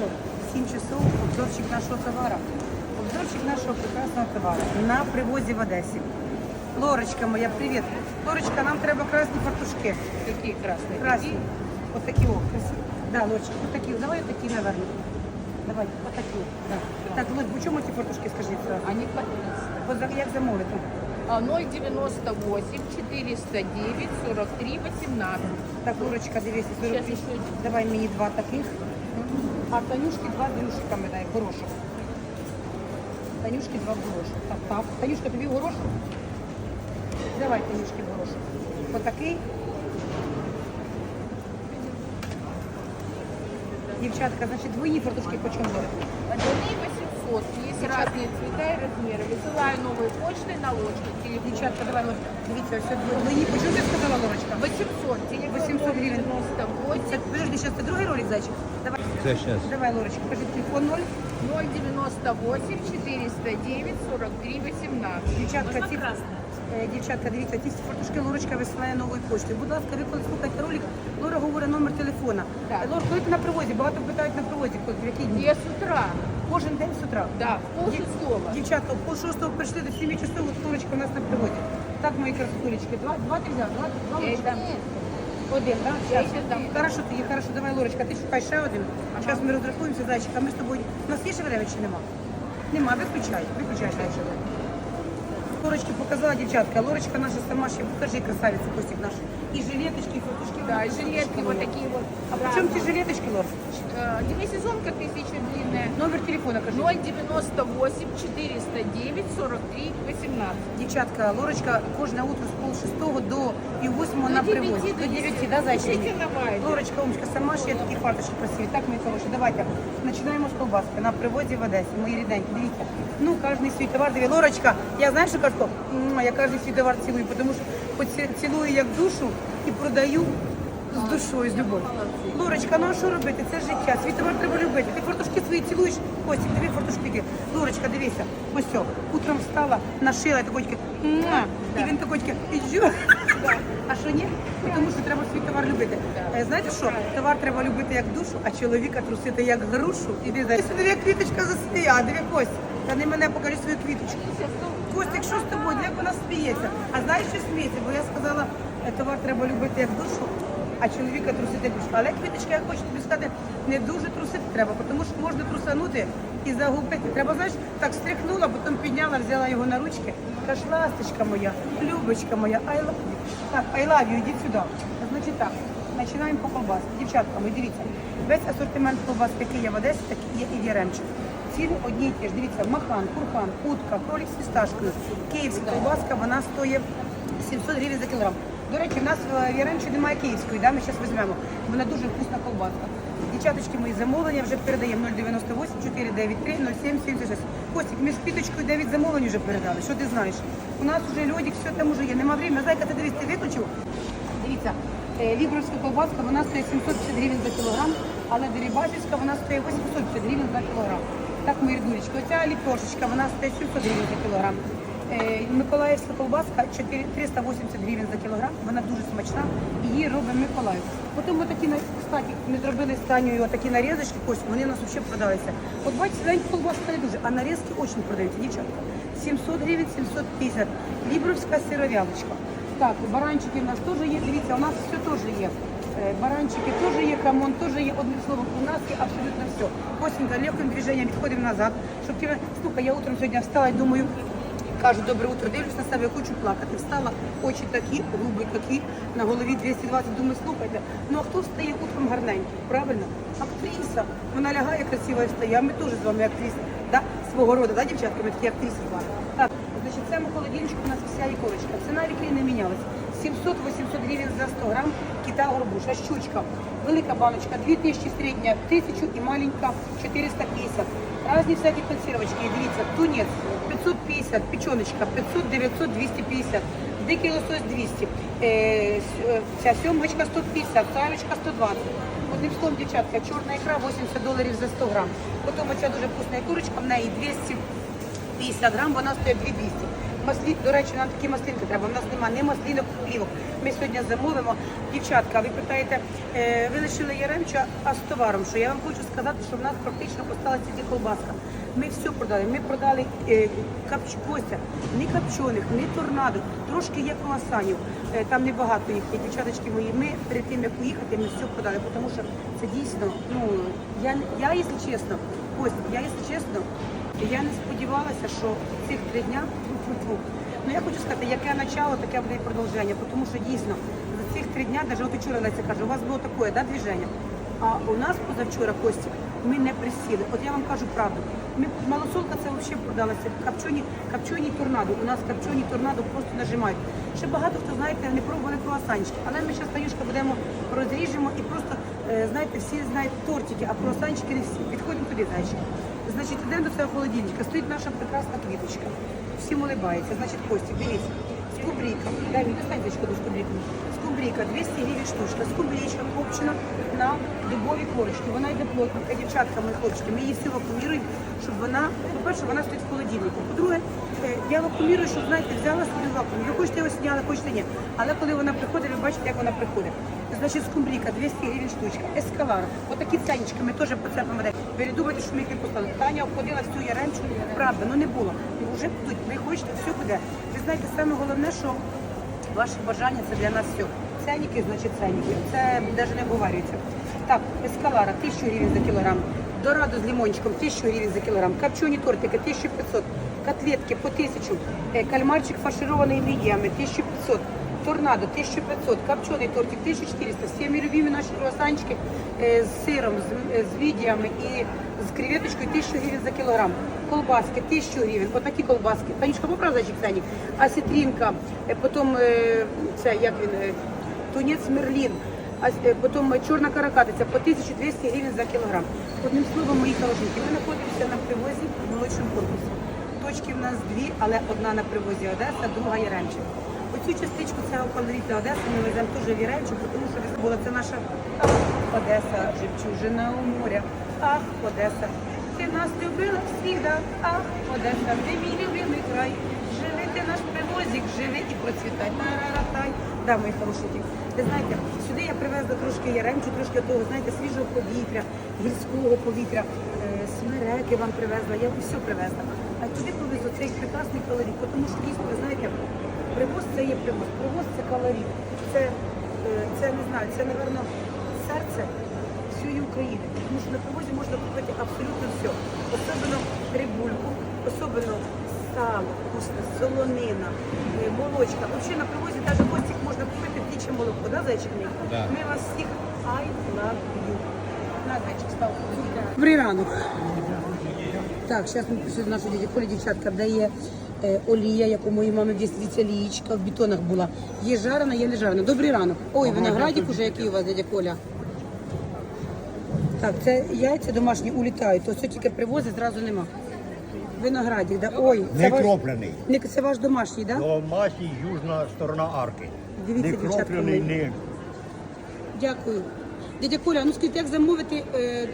що? 7 часов обзорчик нашого товара. Обзорчик нашого прекрасного товару на привозі в Одесі. Лорочка моя, привіт. Лорочка, нам треба красні фартушки. Какие красные? Красні. От такі о, красиві. Да, Лорочка, от такі. Давай от такі, наверное. Давай, от такі. Да. Так, Лодь, по чому ці фартушки, скажіть зразу? Они по 30. От за- Як замовити? А, 098 409 43 18. Так, Лорочка, дивися, Сейчас 40. еще один. Давай мені два таких. А Танюшки два з Ілюшиками дай, горошок. Танюшки два в горошок. Так, так. Танюшка, тобі в горошок? Давай, Танюшки, в горошок. Отакий. Дівчатка, значить, двойні фартушки по чому буде? Одни 800. Есть разные цвета и размеры. Высылаю новые почты на ложку. Телефон. Дівчатка, давай, Лор. Дивіться, ось двойні. Двойні, по чому ти сказала, Лорочка? 800. Телефон 800 гривен. 98 Це, подожди, зараз це другий ролик, зайчик? Давай, Це щас. давай, Лорочка, кажи телефон 0. 098 409 43 18. Дівчатка, ці, Е, дівчатка, дивіться, ті фартушки Лорочка висилає новою поштою. Будь ласка, ви коли слухаєте ролик, Лора говорить номер телефона. Так. Лор, коли ти на привозі? Багато питають на привозі, коли в які дні? Я с утра. Кожен день з утра. Да, в пол Дів- шестого. Дівчатка, в пол шостого прийшли до 7 часов, от Лорочка у нас на привозі. Так, мої красотулечки, два, два ти взяв, два, два Лорочка? дам. Один, так? Я Хорошо, ти Хорошо, тоді, хорошо, давай, Лорочка, ти шукай ще один. Зараз ми розрахуємося, зайчик, а ми з тобою... У нас є ще время чи нема? Нема, виключай, виключай ще. Лорочки показала дівчатка, Лорочка наша сама ще, покажи красавицю Костик наш. І жилеточки, і фоточки. Да, и жилетки вот такие вот. А при чому ті жилеточки, Лор? Э, Демисезонка тысяча длинная. Номер телефона кажи. 098 409 43 18. Дівчатка, Лорочка кожне утро з пол шестого до пів восьмого на привозі. До до 9, да, зайчик? Пишите на Viber. Лорочка, умочка, сама ще є такі фарточки красиві. Так, мої хороші, давайте. Починаємо з колбаски на привозі в Одесі. Мої рідненькі, дивіться. Ну, кожен свій товар, диві. Лорочка, я знаю, що кажу, я кожен свій товар цілую, тому що хоч ці- цілую як душу і продаю з душою, з любов'ю. Лорочка, ну а що робити? Це життя. Свій товар треба любити. Ти фартушки свої цілуєш, Костік, тобі фартушки. Лорочка, дивися, ось все, утром встала, нашила і такой, і він такой, «Іджу». А що ні? Тому що треба свій товар любити. Е, Знаєте що? Товар треба любити як душу, а чоловіка трусити як грушу. Іди за як квіточка засмія, диви Кость. Та не мене покажи свою квіточку. Костик, що з тобою? Як вона сміється? А знаєш, що сміється? Бо я сказала, е, товар треба любити як душу, а чоловіка трусити душу. Але квіточка, я хочу тобі сказати, не дуже трусити треба, тому що можна трусанути і загубити. Треба, знаєш, так стряхнула, потім підняла, взяла його на ручки. Каже, ласточка моя, любочка моя, I love you. Так, I love you, йдіть сюди. Значить так, починаємо по колбасі. Дівчатка, мої, дивіться, весь асортимент колбас, який є в Одесі, такий є і в Яремчику. Ціни одні і ті ж. Дивіться, махан, курхан, утка, кролик з фісташкою. Київська колбаска, вона стоїть 700 гривень за кілограм. До речі, в нас в Яремчі немає київської, да? ми зараз візьмемо. Вона дуже вкусна колбаска. Дівчаточки, мої замовлення вже передаємо 098 493 0776. Костік, ми з квіточкою 9 замовлень вже передали. Що ти знаєш? У нас вже льодик, все там уже є. Нема времени. Зайка, ти дивись, ти виключив? Дивіться, е, вібровська колбаска, вона стоїть 750 гривень за кілограм, але дерибасівська вона стоїть 850 гривень за кілограм. Так, мої рідулечки. Оця ліпешечка, вона стоїть 700 гривень за кілограм. Е, Миколаївська колбаска 380 гривень за кілограм, вона дуже смачна, її робить Миколаїв. Потім отакі, на- кстати, ми зробили з такі нарізочки, ось вони у нас взагалі продалися. От бачите, навіть колбаска не дуже, а нарізки дуже продаються, дівчатка. 700 гривень, 750. Лібровська сировялочка. Так, баранчики в нас теж є, дивіться, у нас все теж є. Е, Баранчики теж є, хамон теж є, одним словом, у нас є абсолютно все. Косенька, легким движенням відходимо назад, щоб. Слухай, я утром сьогодні встала і думаю, Кажу, добре утро, дивлюсь на себе, хочу плакати. Встала, очі такі, губи такі, на голові 220. Думаю, слухайте, ну а хто встає утром гарненький? Правильно? Актриса. Вона лягає красиво і встає. А ми теж з вами актриси. Да? Свого роду, да, дівчатка? Ми такі актриси з вами. Так, значить, це холодильничку у нас вся ікорочка. Ціна віки не мінялась. 700-800 гривень за 100 грам кита горбуша, щучка. Велика баночка, 2000 середня, 1000 і маленька 450. Разні всякі консервочки, дивіться, тунець 550, печеночка 500, 900, 250, дикий лосось 200, е, ця сьомочка 150, салючка 120. Одним словом, дівчатка, чорна ікра 80 доларів за 100 грам. Потім оця дуже вкусна курочка, в неї 250 грам, вона стоїть 2200. Маслі, до речі, нам такі маслинки треба. У нас немає ні маслинок, ні плівок. Ми сьогодні замовимо. Дівчатка, ви питаєте, е, ви лишили Яремча, а з товаром, що я вам хочу сказати, що в нас практично осталася тільки колбаска. Ми все продали. Ми продали е, капч... Костя, ні копчених, ні торнадо, трошки є круасанів. Е, там небагато їх є, дівчаточки мої. Ми перед тим, як уїхати, ми все продали, тому що це дійсно, ну, я, я якщо чесно, Костя, я, якщо чесно, я не сподівалася, що цих три дня фу-фу-фу. Ну я хочу сказати, яке начало, таке буде і продовження, тому що дійсно за цих три дня, навіть от вчора Леся каже, у вас було таке, да, движення. А у нас позавчора Костя, ми не присіли. От я вам кажу правду. Ми малосолка це взагалі продалася. Копчені, копчені торнадо. У нас копчені торнадо просто нажимають. Ще багато хто знаєте, не пробували круасанчики. Але ми зараз Таюшка будемо розріжемо і просто е, знаєте, всі знають тортики, а круасанчики не всі. Підходимо туди, зайчики. Значить, йдемо до цього холодильника. Стоїть наша прекрасна квіточка. Всім улибається. Значить, Костя, дивіться. Скубрійка. Дай мені достань зайчика до скубрійки. Скубрійка 200 гривень штучка. Скубрічка копчена на дубовій корочці. Вона йде плотно. Дівчатка, мої хлопчики, ми її всі вакууміруємо, щоб вона, по-перше, вона стоїть в холодильнику. По-друге, е, я вакуумірую, щоб, знаєте, взяла собі вакуум. Ви хочете його сняли, хочете ні. Але коли вона приходить, ви бачите, як вона приходить. Значить, скумбрійка 200 гривень штучка. Ескалар. Отакі ценнички ми теж по це помаде. Ви не думайте, що ми їх не поставили. Таня обходила всю яремчу. Правда, ну не було. І вже будуть. Ви хочете, все буде. Ви знаєте, саме головне, що Ваше бажання це для нас все. Ценники, значить ценники. Це навіть не обговорюється. Так, ескалара 1000 гривень за кілограм. Дорадо з лимончиком 1000 гривень за кілограм. Копчені тортики 1500. Котлетки по 1000. Е, Кальмарчик фарширований мідіями 1500. Торнадо 1500, копчений тортик 1400, всі мої любимі наші круасанчики е, з сиром, з, е, з мідіями і з креветочкою 1000 гривень за кілограм. Колбаски 1000 гривень, отакі колбаски. Танечка, поправ зайчик ценник. А сітрінка, е, потім це як він, тунець мерлін, а потім чорна каракатиця по 1200 гривень за кілограм. Одним словом, мої хорошенькі, ми знаходимося на привозі в молодшому корпусі. Точки в нас дві, але одна на привозі Одеса, друга Яремче. Оцю частичку цього колориту Одеси ми веземо теж в Яремче, тому що була це наша ах, Одеса, жемчужина у моря. Ах, Одеса, ти нас любила всігда. Ах, Одеса, ти мій любимий край. Живи ти наш привозик, живи і процвітай. Тараратай. Да, мої хорошенькі. Ви знаєте, сюди я привезла трошки яремчу, трошки того, знаєте, свіжого повітря, гірського повітря, е, смереки вам привезла, я все привезла. А туди повезу цей прекрасний калорій, тому що дійсно, ви знаєте, привоз це є привоз, привоз це калорій. Це, е, це не знаю, це, напевно, серце всієї України. Тому що на привозі можна купити абсолютно все. Особливо рибульку, особливо сало, вкусне, солонина, е, молочка. Взагалі на привозі навіть гостик можна купити птіче молоко, да, зайчик мій? Да. Ми вас всіх I love you. На, зайчик, став. Добрий ранок. Так, зараз ми пішли до нашої дяді Колі, дівчатка, де є е, олія, як у моєї мами дивіться, лієчка в бетонах була. Є жарена, є не жарена. Добрий ранок. Ой, виноградик уже який у вас, дядя Коля. Так, це яйця домашні улітають, то все тільки привозить, зразу нема. Виноградик, да? Ой, це Не ваш, кроплений. не, це ваш домашній, да? Домашній южна сторона арки. Дивіться, не дівчатка кроплений, мої. не Дякую. Дядя Коля, ну скажіть, як замовити е, е,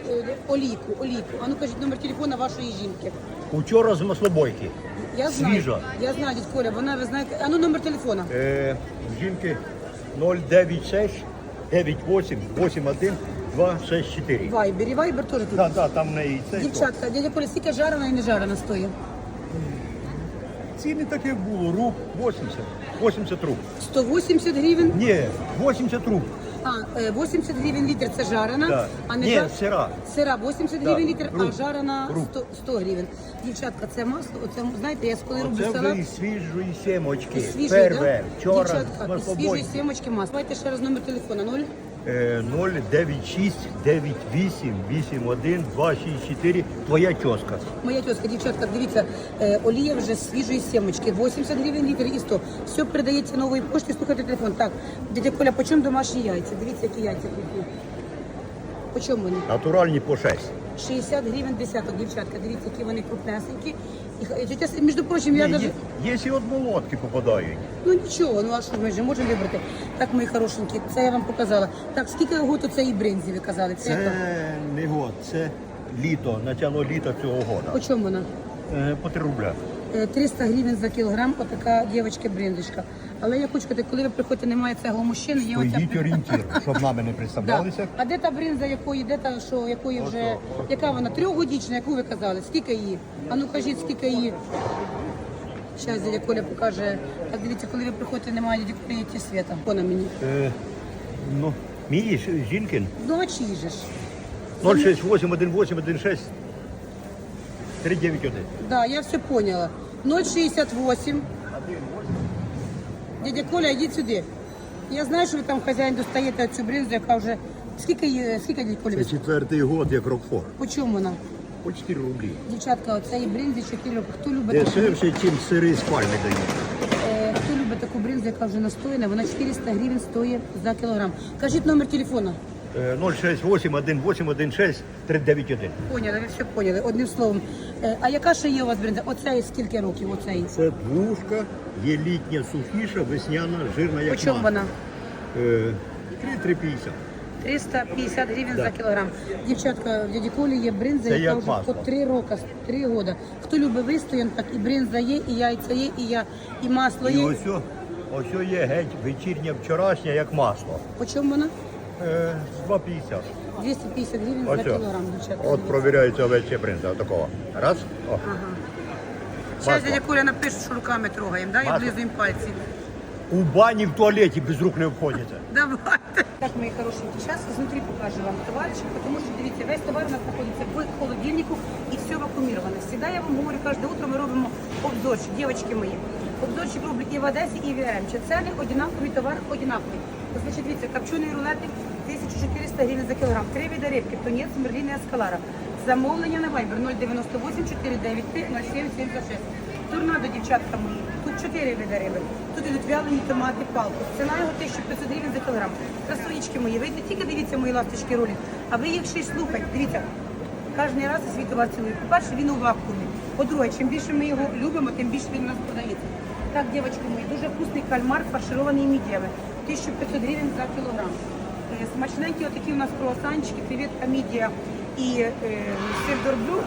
олійку, олійку? А ну кажіть номер телефона вашої жінки. Учора з маслобойки. Я знаю. Свіжа. Я знаю, дядь Коля, вона, ви знаєте, а ну номер телефона. Е, жінки 096 98 81 264. Вайбер, і вайбер теж тут. Так, так, там в неї це. Дівчатка, дядя Коля, скільки жарена і не жарена стоїть? Ціни таке було, рук 80. 80 рук. 180 гривень, Ні, 80 рук. А е, 80 гривень літр це жарена, Да. а не Ні, жар... сира. Сира 80 Да. гривень літр, а Рук. жарена Рук. 100, 100 гривень. Дівчатка, це масло, оце, знаєте, я коли роблю Це салат, вже із свіжої сімочки. і Перве, да? вчора Дівчатка, з і свіжої сімочки масло. Давайте ще раз номер телефона 0. Е, 096 98 81 264 твоя чоска. Моя тезка, дівчатка, дивіться, е, олія вже з свіжої сімочки, 80 гривень літр і 100. Все передається нової пошті, слухайте телефон. Так, дядя Коля, по чому домашні яйця? Дивіться, які яйця купили. По чому вони? Натуральні по 6. 60 гривень десяток, дівчатка. Дивіться, які вони крупнесенькі. І, тетя С- між прочим, я даже... є, ще от молотки попадають. Ну нічого, ну а що ми ж можемо вибрати. Так, мої хорошенькі, це я вам показала. Так, скільки год це і бринзі, ви казали? Це, Це не год, це літо, начало літа цього года. По чому вона? Е, по 3 рубля. Е, 300 гривень за кілограм, отака дівчинка брендочка. Але я хочу сказати, коли ви приходите, немає цього мужчини, є оця... Стоїть орієнтір, щоб нами не Да. представлялися. А де та бринза, якої, де та, що, якої вже, яка вона, трьохгодічна, яку ви казали? Скільки її? А ну кажіть, скільки її? Зараз дядя Коля покаже. Так дивіться, коли ви приходите, немає дяді Коля, ті свята. Вона мені. Е, ну, мій ж- жінкин Ну, же ж? 068 18 16 391. Да, я все поняла. 068. Дядя Коля, йдіть сюди. Я знаю, що ви там хазяїн достаєте цю бринзу, яка вже... Скільки, її- скільки дядя Коля? Це четвертий год, як Рокфор. По чому вона? По 4 рублі. Дівчатка, оцеї бринзі 4 роки. Хто любить таку Дешевше, ніж сири з пальми дають. Е, Хто любить таку бринзу, яка вже настояна, вона 400 гривень стоїть за кілограм. Кажіть номер телефона. Е, 068 18 16 391. Поняли, ви все поняли, одним словом. Е, А яка ще є у вас бринза? Оцей скільки років? Оцей? Це двушка, є літня сухіша, весняна, жирна, як чому вона? Е, 3,350. 350 гривень Да. за кілограм. Дівчатка, в дяді Колі є бринза, Це яка як вже масло. по 3 роки, 3 роки. Хто любить вистоян, так і бринза є, і яйця є, і, я, і масло І є. ось, ось є геть вечірня вчорашня, як масло. По чому вона? Е, 2,50. 250 гривень за кілограм, дівчатка. От провіряється овечі принца, отакого. Раз. О. Зараз масло. дядя Коля напише, що руками трогаємо, да, і Масло. облизуємо пальці. У бані в туалеті без рук не обходяться. Давайте. Так, мої хорошенькі, зараз знутрі покажу вам товарчик, тому що дивіться, весь товар у нас знаходиться в холодильнику і все вакууміровано. Всегда я вам говорю, кожне утро ми робимо обзорчик, дівчатки мої. Обзорчик роблю і в Одесі, і в Яремче. Ціни одинакові, товар одинаковий. Значить, дивіться, копчений рулетик 1400 гривень за кілограм. Три види рибки, тунець, мерлін і ескалара. Замовлення на Viber 098 493 0776. Торнадо, дівчатка мої. Тут чотири види риби. Тут ідуть вялені томати, палку. Ціна його 1500 гривень за кілограм. Красунечки мої, ви не тільки дивіться мої ласточки ролі, а ви їх ще й слухайте. Дивіться, кожен раз свій товар цілує. По-перше, він у вакуумі. По-друге, чим більше ми його любимо, тим більше він у нас продається. Так, дівчатки мої, дуже вкусний кальмар, фарширований мідіями. 1500 гривень за кілограм. Е, Смачненькі отакі у нас круасанчики, креветка мідія і е, сир.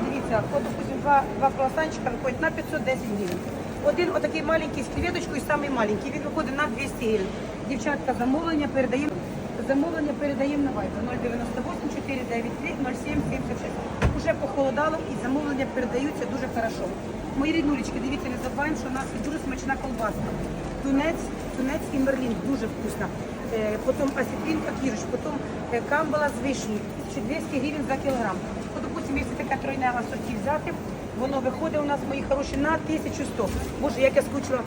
Дивіться, от, допустим, два, два круасанчика виходять на 510 гривень. Один отакий маленький з креветочкою, самий маленький, він виходить на 200 гривень. Дівчатка, замовлення передаємо. Замовлення передаємо на Viber 098 493 0776. Уже похолодало і замовлення передаються дуже хорошо. Мої ріднулечки, дивіться, не забуваємо, що у нас дуже смачна колбаска. Тунець, тунець і мерлін, дуже вкусно. Е, потім осетринка кірш, потім е, камбала з вишні, 1200 гривень за кілограм. Ну, допустим, якщо таке тройне асорті взяти, воно виходить у нас, мої хороші, на 1100. Боже, як я скучила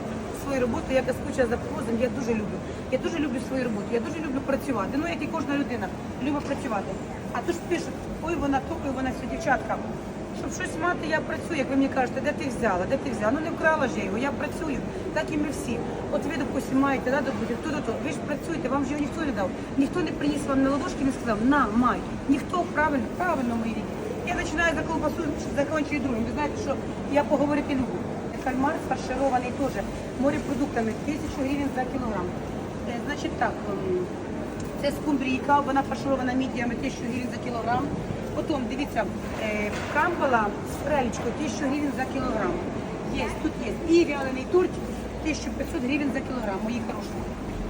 свою роботу, як я скучила за привозом, я дуже люблю. Я дуже люблю свою роботу, я дуже люблю працювати. Ну, як і кожна людина, любить працювати. А тут пишуть, ой, вона то, ой, вона все, дівчатка. Щоб щось мати, я працюю, як ви мені кажете, де ти взяла, де ти взяла? Ну не вкрала ж я його, я працюю, так і ми всі. От ви, допустим, маєте, да, допустим, то, то, то, ви ж працюєте, вам ж його ніхто не дав. Ніхто не приніс вам на ладошки, не сказав, на, май. Ніхто правильно, правильно, мої рідні. Я починаю за колбасу, закінчую другим. Ви знаєте, що я поговорити люблю. Кальмар фарширований теж морепродуктами, 1000 гривень за кілограм. Е, Значить так, ем, це скумбрійка, вона фарширована мідіями 1000 гривень за кілограм. Потім, дивіться, е, камбала з фрелечкою 1000 гривень за кілограм. Є, тут є. І вялений тортик 1500 гривень за кілограм, мої хороші.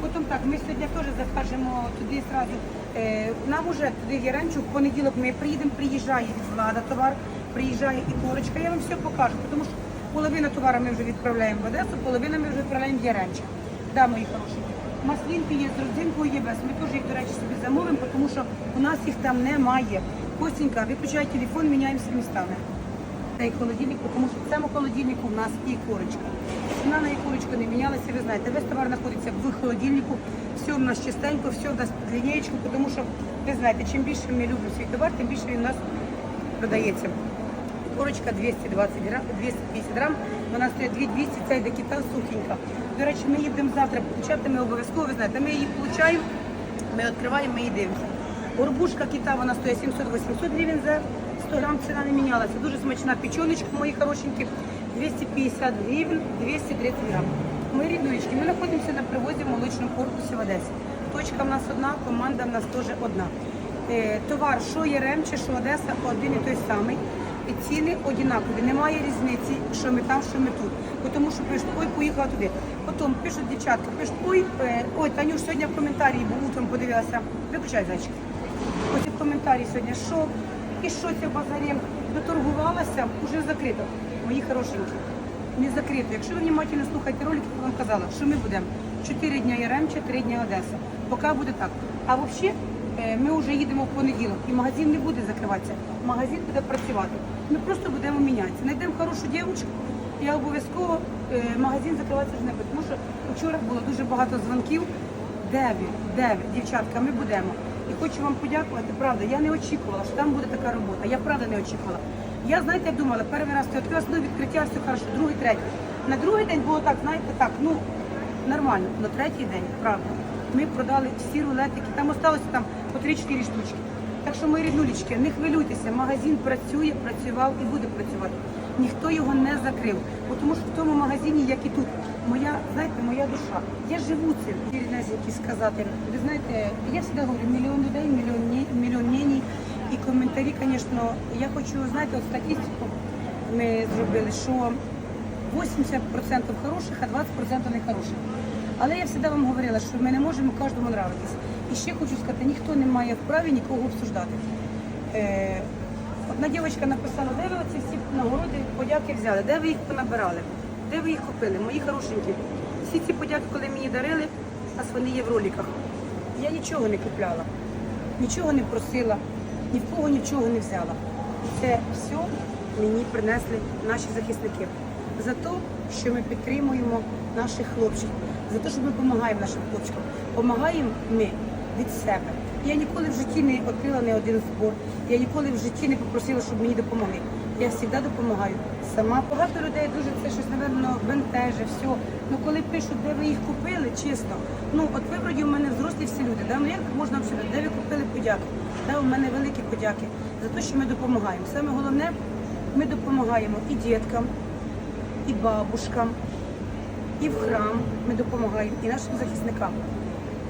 Потім так, ми сьогодні теж закажемо туди зразу. Е, нам уже туди в Яремчу, в понеділок ми приїдемо, приїжджає від влада товар, приїжджає і корочка, я вам все покажу, тому що половину товару ми вже відправляємо в Одесу, половину ми вже відправляємо в Яремчу. Да, мої хороші. Маслинки є з родзинкою, є без. Ми теж їх, до речі, собі замовимо, тому що у нас їх там немає. Костенька, виключай телефон, міняємося містами. Цей холодильник, тому що в цьому холодильнику в нас і корочка. Ціна на її корочку не мінялася, ви знаєте, весь товар знаходиться в холодильнику, все в нас чистенько, все в нас під лінієчку, тому що ви знаєте, чим більше ми любимо свій товар, тим більше він у нас продається. Корочка 220 грам, 250 грам, вона стоїть 2200, це йде кита сухенька. До речі, ми їдемо завтра получати, ми обов'язково, ви знаєте, ми її получаємо, ми відкриваємо, ми її. Горбушка кита, вона стоїть 700-800 гривень за 100 грам, ціна не мінялася. Дуже смачна печеночка, мої хорошенькі, 250 гривень, 230 грам. Мої ріднулечки, ми знаходимося на привозі в молочному корпусі в Одесі. Точка в нас одна, команда в нас теж одна. Е, товар, що Єремче, що Одеса, один і той самий. ціни однакові. Немає різниці, що ми там, що ми тут. Тому що пишуть, ой, поїхала туди. Потім пишуть дівчатка, пишуть, ой, е, ой, Танюш, сьогодні в коментарі, бо утром подивилася. Виключай, зайчик. В коментарі сьогодні, що і що це базарем доторгувалася, вже закрито. Мої хорошенькі, не закрито. Якщо ви внимательно слухаєте ролики, я вам казала, що ми будемо 4 дня Яремча, 3 дня Одеса. Поки буде так. А взагалі е, ми вже їдемо в понеділок і магазин не буде закриватися. Магазин буде працювати. Ми просто будемо мінятися. Знайдемо хорошу дівчинку, я обов'язково е, магазин закриватися ж не буде. Тому що вчора було дуже багато дзвонків. Де ви? Де ви? Дівчатка, ми будемо. І хочу вам подякувати, правда, я не очікувала, що там буде така робота. Я правда не очікувала. Я, знаєте, як думала, перший раз ти відкрилась, ну відкриття, все хорошо, другий, третій. На другий день було так, знаєте, так, ну, нормально. На третій день, правда, ми продали всі рулетики, там осталося там по 3-4 штучки. Так що, мої ріднулечки, не хвилюйтеся, магазин працює, працював і буде працювати. Ніхто його не закрив. Тому що в тому магазині, як і тут, моя, знаєте, моя душа. Я живу цим. Які сказати. Ви знаєте, я завжди говорю, мільйон людей, мільйон, мільйон мнений. І коментарі, звісно, я хочу, знаєте, статистику ми зробили, що 80% хороших, а 20% нехороших. Але я завжди вам говорила, що ми не можемо кожному нравитись. І ще хочу сказати, ніхто не має вправі нікого обсуждати. Е, одна дівчинка написала, де ви оці всі нагороди, подяки взяли, де ви їх понабирали, де ви їх купили, мої хорошенькі. Всі ці подяки, коли мені дарили, а вони є в роликах. Я нічого не купляла, нічого не просила, ні в кого нічого не взяла. Це все мені принесли наші захисники. За те, що ми підтримуємо наших хлопців, за те, що ми допомагаємо нашим хлопчикам. Помагаємо ми від себе. Я ніколи в житті не відкрила не один збор. Я ніколи в житті не попросила, щоб мені допомогли. Я завжди допомагаю сама. Багато людей дуже це щось, напевно, бентеже, все. Ну коли пишуть, де ви їх купили, чесно. Ну от ви вроді у мене взрослі всі люди. Да? Ну як можна всюди? Де ви купили подяки? Да, у мене великі подяки за те, що ми допомагаємо. Саме головне, ми допомагаємо і діткам, і бабушкам, і в храм ми допомагаємо, і нашим захисникам.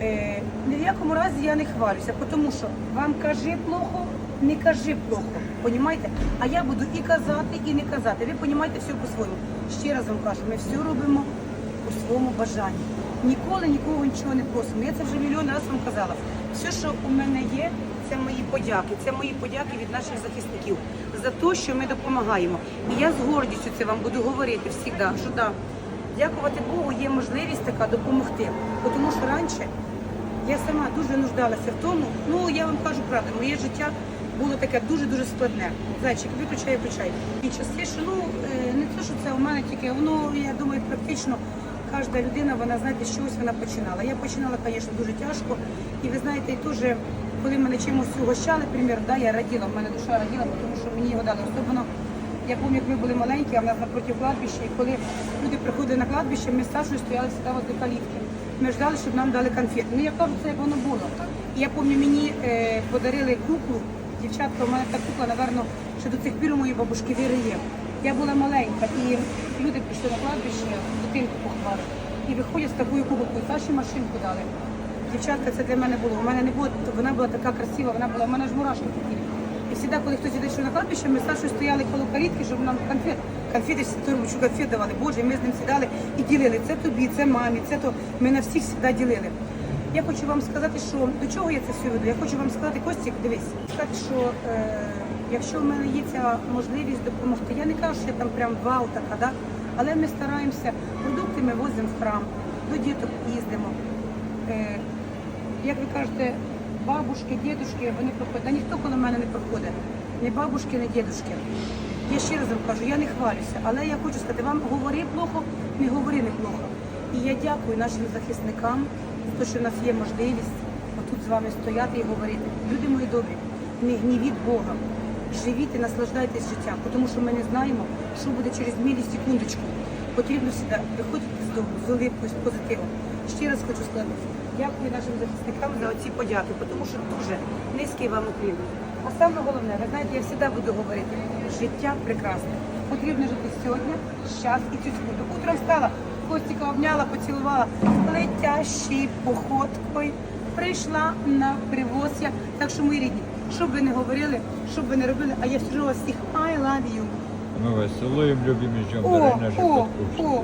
Е, ні в якому разі я не хвалюся, тому що вам кажи плохо, не кажи плохо. Понімаєте? А я буду і казати, і не казати. Ви понімаєте все по-своєму. Ще раз вам кажу, ми все робимо по своєму бажанні. Ніколи нікого нічого не просимо. Я це вже мільйон разів вам казала. Все, що у мене є, це мої подяки. Це мої подяки від наших захисників за те, що ми допомагаємо. І я з гордістю це вам буду говорити завжди, що да, дякувати Богу, є можливість така допомогти. Тому що раніше я сама дуже нуждалася в тому. Ну я вам кажу правду, моє життя було таке дуже-дуже складне. Зайчик, виключай, виключай. І часи, що ну е, не те, що це у мене тільки, воно, я думаю, практично кожна людина, вона знаєте, з чогось вона починала. Я починала, звісно, дуже тяжко. І ви знаєте, і теж, коли мене чимось угощали, примір, да, я раділа, в мене душа раділа, тому що мені його дали. Особливо я пам'ятаю, як ми були маленькі, а в нас напроти кладбища, і коли люди приходили на кладбище, ми з Сашою стояли сюди до калітки. Ми ждали, щоб нам дали конфети. Ну я кажу, це як воно було. Я пам'ятаю, мені е, подарили куклу. Дівчатка, у мене та кукла, напевно, ще до цих пір у моєї бабушки віри є. Я була маленька, і люди прийшли на кладбище, дитинку поховали. І виходять з такою кубокою, Саші машинку дали. Дівчатка, це для мене було. У мене не було, вона була така красива, вона була, у мене ж мурашки такі. І завжди, коли хтось йшов на кладбище, ми з Сашою стояли коло калітки, щоб нам конфет. Конфети торбочку конфет давали. Боже, ми з ним сідали і ділили. Це тобі, це мамі, це то. Ми на всіх завжди ділили. Я хочу вам сказати, що до чого я це все веду? Я хочу вам сказати, Костік, дивись, сказати, що е, якщо в мене є ця можливість допомогти, я не кажу, що я там прям вау така, да? але ми стараємося, продукти ми возимо в храм, до діток їздимо. Е, як ви кажете, бабушки, дідушки, вони проходять. Да ніхто коло мене не проходить. Ні бабушки, ні дідушки. Я ще раз вам кажу, я не хвалюся, але я хочу сказати, вам говори плохо, не говори не плохо. І я дякую нашим захисникам за те, що в нас є можливість отут з вами стояти і говорити. Люди мої добрі, не гнівіть Бога. Живіть і наслаждайтесь життям, тому що ми не знаємо, що буде через мілі секундочку. Потрібно сюди виходити з дому з улипкою, з позитивом. Ще раз хочу сказати, дякую нашим захисникам за оці подяки, тому що дуже низький вам уклін. А саме головне, ви знаєте, я завжди буду говорити, життя прекрасне. Потрібно жити сьогодні, час і цю секунду. Утром встала, Костіка обняла, поцілувала, летящий походкою прийшла на привозя. Так що, мої рідні, Що б ви не говорили, що б ви не робили, а я сюжу вас всіх I love you. Ми вас цілуємо, любимо О, о, о,